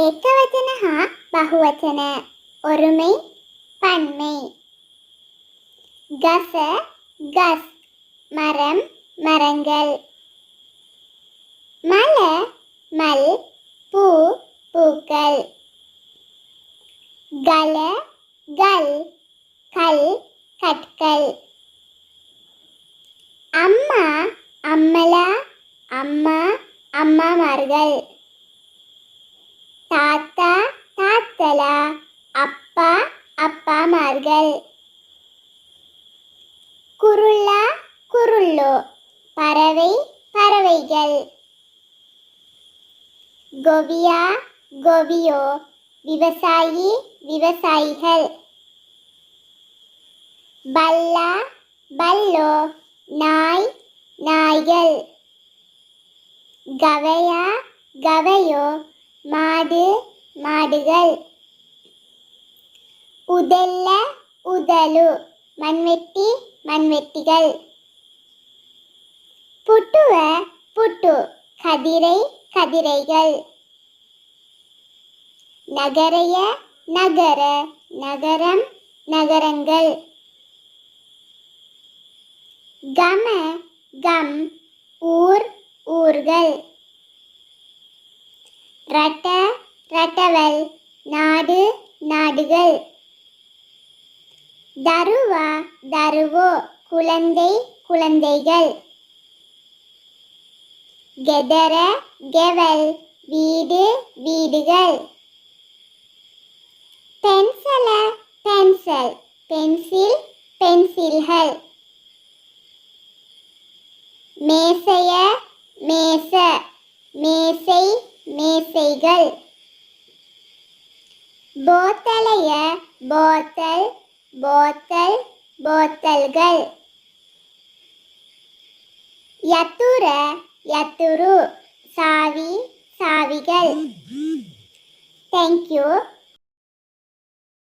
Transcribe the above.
ஏகவச்சன ஹா பகுவச்சன. ஒருமை பன்மை. கச கஸ் மரம் மரங்கள். மல மல் பூ பூக்கள். கல கல் கல் கற்கள். அம்மா அம்மலா அம்மா அம்மாமார்கள். தாத்தா தாத்தலா அப்பா அப்பாமார்கள். குருள்ளா குருள்ளோ பறவை பறவைகள். கோவியா கோவியோ விவசாயி விவசாயிகள். பல்லா பல்லோ நாய் நாய்கள். கவையா கவையோ மாடு மாடுகள். உதல்ல உதலு மண்வெட்டி மண்வெட்டிகள். புட்டுவ புட்டு கதிரை கதிரைகள். நகரைய நகர நகரம் நகரங்கள். கம கம் ஊர் ஊர்கள். ரட்ட ரட்டவல் நாடு நாடுகள். தருவா தருவோ குழந்தை குழந்தைகள். கெதர கெவல் வீடு வீடுகள். பென்சல பென்சல் பென்சில் பென்சில்கள். மேசைய மேச மேசை மேசைகள். போத்தலைய போத்தல் போத்தல் போத்தல்கள். யத்துர யத்துரு சாவி சாவிகள். தேங்க்யூ